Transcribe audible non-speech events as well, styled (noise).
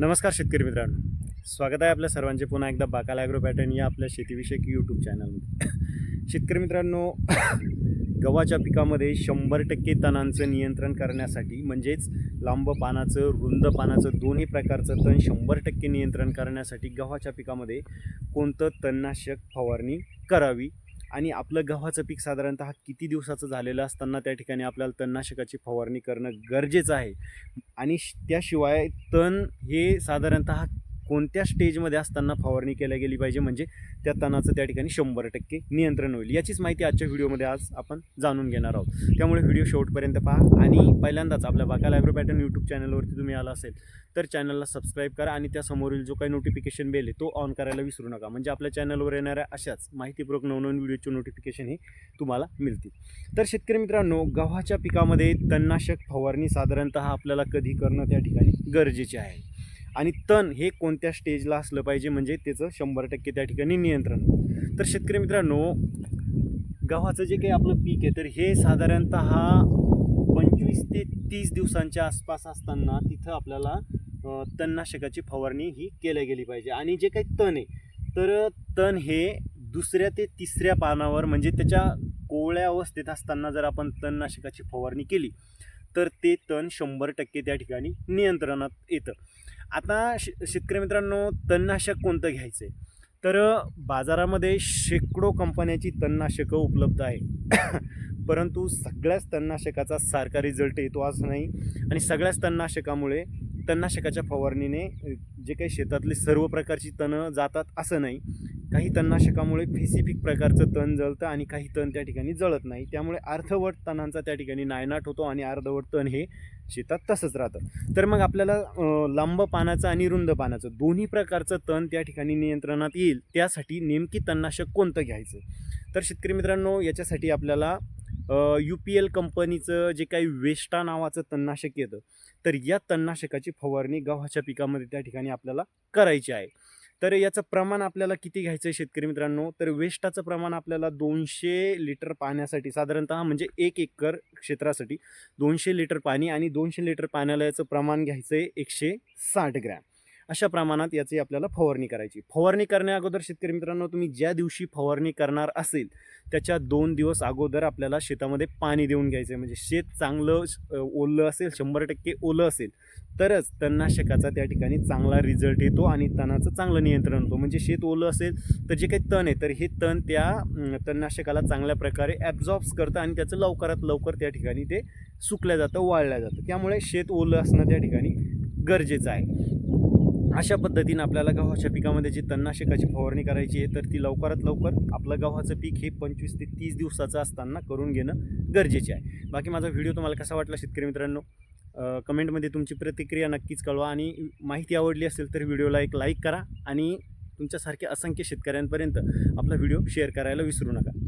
नमस्कार शेतकरी मित्रांनो. स्वागत आहे आपल्या सर्वांचे पुन्हा एकदा बाकाला ॲग्रो पॅटर्न या आपल्या शेतीविषयक यूट्यूब चॅनलमध्ये शेतकरी मित्रांनो गव्हाच्या पिकामध्ये शंभर टक्के तणांचं नियंत्रण करण्यासाठी म्हणजेच लांब पानाचं रुंद पानाचं दोन्ही प्रकारचं तण शंभर टक्के नियंत्रण करण्यासाठी गव्हाच्या पिकामध्ये कोणतं तणनाशक फवारणी करावी? आणि आपलं गव्हाचं पीक साधारणतः किती दिवसाचं झालेलं असताना त्या ठिकाणी आपल्याला तणनाशकाची फवारणी करणं गरजेचं आहे. आणि त्याशिवाय तण हे साधारणतः कोणत्या स्टेजमध्ये असताना फवारणी केल्या गेली पाहिजे? म्हणजे त्या तणाचं त्या ठिकाणी शंभर टक्के नियंत्रण होईल. याचीच माहिती आजच्या व्हिडिओमध्ये आज आपण जाणून घेणार आहोत. त्यामुळे व्हिडिओ शेवटपर्यंत पहा आणि पहिल्यांदाच आपल्या बाका लायब्रो पॅटर्न यूट्यूब चॅनलवरती तुम्ही आला असेल तर चॅनलला सबस्क्राईब करा आणि त्यासमोरील जो काही नोटिफिकेशन बेल आहे तो ऑन करायला विसरू नका. म्हणजे आपल्या चॅनलवर येणाऱ्या अशाच माहितीपूर्वक नवनवीन व्हिडिओचे नोटिफिकेशन हे तुम्हाला मिळतील. तर शेतकरी मित्रांनो गव्हाच्या पिकामध्ये तणनाशक फवारणी साधारणतः आपल्याला कधी करणं त्या ठिकाणी गरजेचे आहे? आणि तण हे कोणत्या स्टेजला असलं पाहिजे म्हणजे त्याचं शंभर टक्के त्या ठिकाणी नियंत्रण. तर शेतकरी मित्रांनो गव्हाचं जे काही आपलं पीक आहे तर हे साधारणतः पंचवीस ते तीस दिवसांच्या आसपास असताना तिथं आपल्याला तणनाशकाची फवारणी ही केल्या गेली पाहिजे. आणि जे काही तण आहे तर तण हे दुसऱ्या ते तिसऱ्या पानावर म्हणजे त्याच्या कोवळ्या अवस्थेत असताना जर आपण तणनाशकाची फवारणी केली तर ते तण शंभर टक्के त्या ठिकाणी नियंत्रणात येतं. आता श शेतकरी मित्रांनो तणनाशक कोणतं घ्यायचं आहे तर बाजारामध्ये शेकडो कंपन्याची तणनाशकं उपलब्ध आहे (coughs) परंतु सगळ्याच तणनाशकाचा सारखा रिझल्ट येतो असं नाही. आणि सगळ्याच तणनाशकामुळे तणनाशकाच्या फवारणीने जे काही शेतातली सर्व प्रकारची तणं जातात असं नाही. काही तणनाशकामुळे स्पेसिफिक प्रकारचं तण जळतं आणि काही तण त्या ठिकाणी जळत नाही. त्यामुळे अर्धवट तणांचा त्या ठिकाणी नायनाट होतो आणि अर्धवट तण हे शेतात तसंच राहतं. तर मग आपल्याला लांब पानाचं आणि रुंद पानाचं दोन्ही प्रकारचं तण त्या ठिकाणी नियंत्रणात येईल. त्यासाठी नेमकी तणनाशक कोणतं घ्यायचं? तर शेतकरी मित्रांनो याच्यासाठी आपल्याला यू पी एल कंपनीचं जे काही वेस्टा नावाचं तणनाशक येतं तर या तणनाशकाची फवारणी गव्हाच्या पिकामध्ये त्या ठिकाणी आपल्याला करायची आहे. तर याचं प्रमाण आपल्याला किती घ्यायचं आहे शेतकरी मित्रांनो? तर वेस्टाचं प्रमाण आपल्याला दोनशे लिटर पाण्यासाठी साधारणतः म्हणजे एक एकर क्षेत्रासाठी दोनशे लिटर पाणी आणि दोनशे लिटर पाण्याला याचं प्रमाण घ्यायचं आहे एकशे साठ ग्रॅम. अशा प्रमाणात याची आपल्याला फवारणी करायची. फवारणी करण्या अगोदर शेतकरी मित्रांनो तुम्ही ज्या दिवशी फवारणी करणार असेल त्याच्या दोन दिवस अगोदर आपल्याला शेतामध्ये पाणी देऊन घ्यायचं आहे म्हणजे शेत चांगलं ओलं असेल शंभर टक्के ओलं असेल तरच तणनाशकाचा त्या ठिकाणी चांगला रिझल्ट येतो आणि तणाचं चांगलं नियंत्रण होतो. म्हणजे शेत ओलं असेल तर जे काही तण आहे तर हे तण त्या तणनाशकाला चांगल्या प्रकारे ॲब्झॉर्ब्स करतं आणि त्याचं लवकरात लवकर त्या ठिकाणी ते सुकल्या जातं वाळल्या जातं. त्यामुळे शेत ओलं असणं त्या ठिकाणी गरजेचं आहे. अशा पद्धतीनं आपल्याला गव्हाच्या पिकामध्ये जी तणनाशकाची फवारणी करायची आहे तर ती लवकरात लवकर आपलं गव्हाचं पीक हे पंचवीस ते तीस दिवसाचं असताना करून घेणं गरजेचे आहे. बाकी माझा व्हिडिओ तुम्हाला कसा वाटला शेतकरी मित्रांनो कमेंटमध्ये तुमची प्रतिक्रिया नक्कीच कळवा आणि माहिती आवडली असेल तर व्हिडिओला एक लाईक करा आणि तुमच्यासारख्या असंख्य शेतकऱ्यांपर्यंत आपला व्हिडिओ शेअर करायला विसरू नका.